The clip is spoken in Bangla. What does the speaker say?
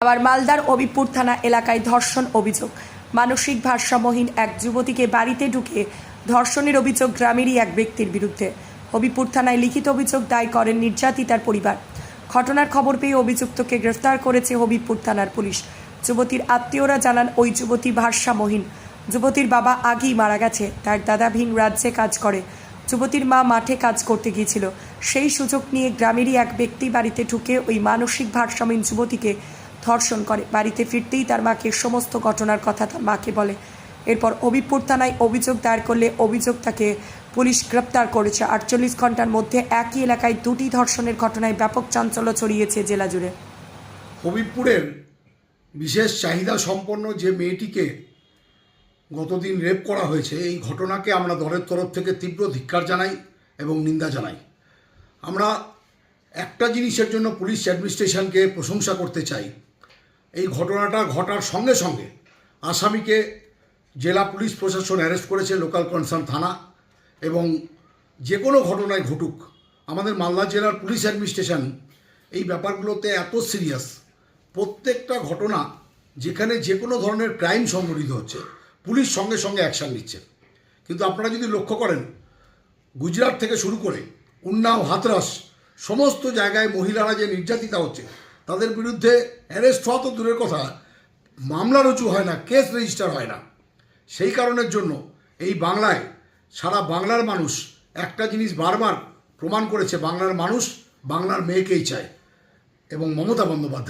আবার মালদার অবিপুর থানা এলাকায় ধর্ষণ অভিযোগ। মানসিক ভারসাম্যহীন এক যুবতীকে বাড়িতে ঢুকে ধর্ষণের অভিযোগ গ্রামেরই এক ব্যক্তির বিরুদ্ধে। হবিপুর থানায় লিখিত অভিযোগ দায় করেন নির্যাতিতার পরিবার। ঘটনার খবর পেয়ে অভিযুক্তকে গ্রেফতার করেছে হবিপুর থানার পুলিশ। যুবতীর আত্মীয়রা জানান, ওই যুবতী ভারসাম্যহীন। যুবতীর বাবা আগেই মারা গেছে, তার দাদা ভিন রাজ্যে কাজ করে। যুবতীর মা মাঠে কাজ করতে গিয়েছিল। সেই সুযোগ নিয়ে গ্রামেরই এক ব্যক্তি বাড়িতে ঢুকে ওই মানসিক ভারসাম্যহীন যুবতীকে ধর্ষণ করে। বাড়িতে ফিরতেই তার মাকে সমস্ত ঘটনার কথা তার মাকে বলে। এরপর অবিপুর থানায় অভিযোগ দায়ের করলে অভিযোগ তাকে পুলিশ গ্রেপ্তার করেছে। আটচল্লিশ ঘণ্টার মধ্যে একই এলাকায় দুটি ধর্ষণের ঘটনায় ব্যাপক চাঞ্চল্য ছড়িয়েছে জেলা জুড়ে। হবিবপুরের বিশেষ চাহিদা সম্পন্ন যে মেয়েটিকে গতদিন রেপ করা হয়েছে, এই ঘটনাকে আমরা দলের তরফ থেকে তীব্র ধিক্কার জানাই এবং নিন্দা জানাই। আমরা একটা জিনিসের জন্য পুলিশ অ্যাডমিনিস্ট্রেশনকে প্রশংসা করতে চাই এই ঘটনাটা ঘটার সঙ্গে সঙ্গে আসামিকে জেলা পুলিশ প্রশাসন অ্যারেস্ট করেছে লোকাল কনসার্ন থানা এবং যে কোনো ঘটনায় ঘটুক, আমাদের মালদা জেলার পুলিশ অ্যাডমিনিস্ট্রেশন এই ব্যাপারগুলোতে এত সিরিয়াস। প্রত্যেকটা ঘটনা যেখানে যে কোনো ধরনের ক্রাইম সংঘটিত হচ্ছে, পুলিশ সঙ্গে সঙ্গে অ্যাকশান নিচ্ছে। কিন্তু আপনারা যদি লক্ষ্য করেন, গুজরাট থেকে শুরু করে উন্নাও, হাতরাস, সমস্ত জায়গায় মহিলারা যে নির্যাতিতা হচ্ছে তাদের বিরুদ্ধে অ্যারেস্ট হওয়া তো দূরের কথা। মামলা রুজু হয় না কেস রেজিস্টার হয় না। সেই কারণের জন্য এই বাংলায় সারা বাংলার মানুষ একটা জিনিস বারবার প্রমাণ করেছে, বাংলার মানুষ বাংলার মেয়েকেই চায় এবং মমতা বন্দ্যোপাধ্যায়।